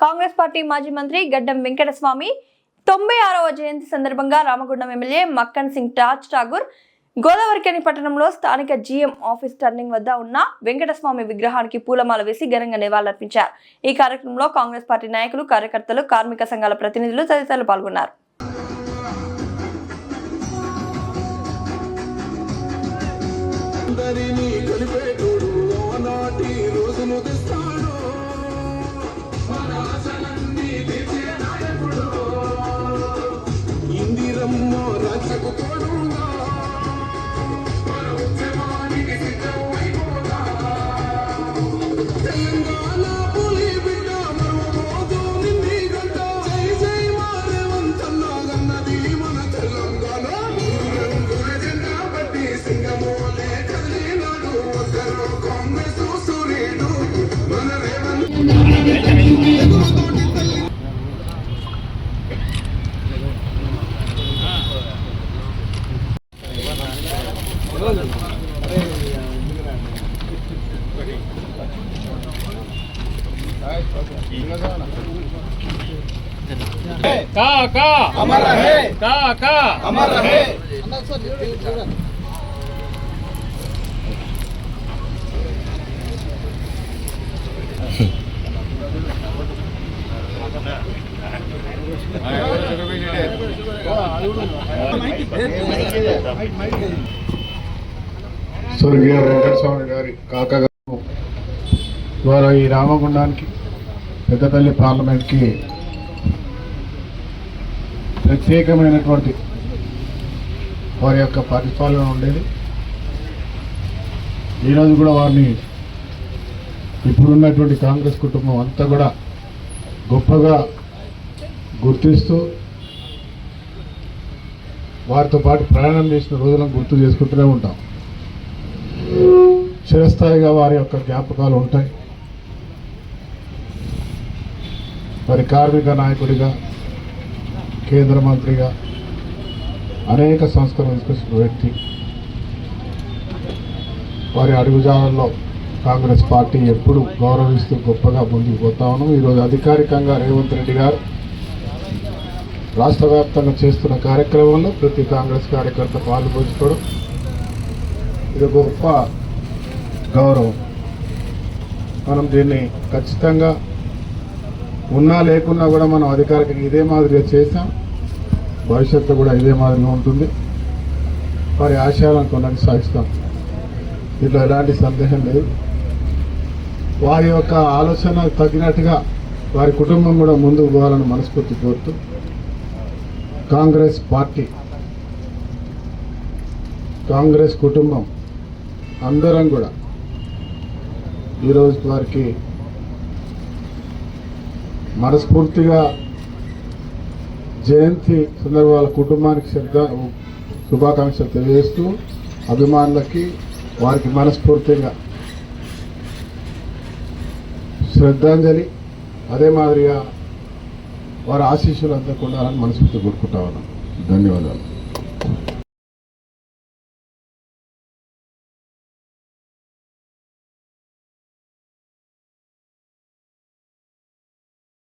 Congress party మాజీ మంత్రి గడ్డం వెంకటస్వామి తొంభై ఆరవ జయంతి సందర్భంగా రామగుండం ఎమ్మెల్యే మక్కన్ సింగ్ టాజ్ ఠాగూర్ గోదావరికని పట్టణంలో స్థానిక జీఎం ఆఫీస్ టర్నింగ్ వద్ద ఉన్న వెంకటస్వామి విగ్రహానికి పూలమాల వేసి ఘనంగా నివాళులర్పించారు. ఈ కార్యక్రమంలో కాంగ్రెస్ పార్టీ నాయకులు కార్యకర్తలు కార్మిక సంఘాల ప్రతినిధులు తదితరులు పాల్గొన్నారు. అందరినీ కలిపేటోడు రోజును రక్షకు తోడుగా మన ఉద్యమానికి సిద్ధమైపోతా తెలంగాణ स्वर्गीय वेंकट स्वामी गारी काका द्वारा रामकुंडा की పెద్దపల్లి పార్లమెంట్కి ప్రత్యేకమైనటువంటి వారి యొక్క పరిపాలన ఉండేది. ఈరోజు కూడా వారిని ఇప్పుడున్నటువంటి కాంగ్రెస్ కుటుంబం అంతా కూడా గొప్పగా గుర్తిస్తూ వారితో పాటు ప్రయాణం చేసిన రోజులను గుర్తు చేసుకుంటూనే ఉంటాం. చిరస్థాయిగా వారి యొక్క జ్ఞాపకాలు ఉంటాయి. మరి కార్మిక నాయకుడిగా కేంద్ర మంత్రిగా అనేక సంస్కరణలు తీసుకొచ్చిన వ్యక్తి. వారి అడుగుజాడల్లో కాంగ్రెస్ పార్టీ ఎప్పుడు గౌరవిస్తూ గొప్పగా ముందుకు పోతా ఉన్నాం. ఈరోజు అధికారికంగా రేవంత్ రెడ్డి గారు రాష్ట్ర వ్యాప్తంగా చేస్తున్న కార్యక్రమంలో ప్రతి కాంగ్రెస్ కార్యకర్త పాల్పంచుకోవడం ఇది గొప్ప గౌరవం. మనం దీన్ని ఖచ్చితంగా ఉన్నా లేకున్నా కూడా మనం అధికారికంగా ఇదే మాదిరిగా చేసాం భవిష్యత్తు కూడా ఇదే మాదిరిగా ఉంటుంది. వారి ఆశయాలను కొనసాగిస్తాం దీంట్లో ఎలాంటి సందేహం లేదు. వారి యొక్క ఆలోచన తగినట్టుగా వారి కుటుంబం కూడా ముందుకు పోవాలని మనస్ఫూర్తి కోరుతూ కాంగ్రెస్ పార్టీ కాంగ్రెస్ కుటుంబం అందరం కూడా ఈరోజు వారికి మనస్ఫూర్తిగా జయంతి సందర్భాల కుటుంబానికి శ్రద్ధ శుభాకాంక్షలు తెలియజేస్తూ అభిమానులకి వారికి మనస్ఫూర్తిగా శ్రద్ధాంజలి. అదే మాదిరిగా వారి ఆశీస్సులు అందకుండా మనస్ఫూర్తి కోరుకుంటా ఉన్నాను ధన్యవాదాలు.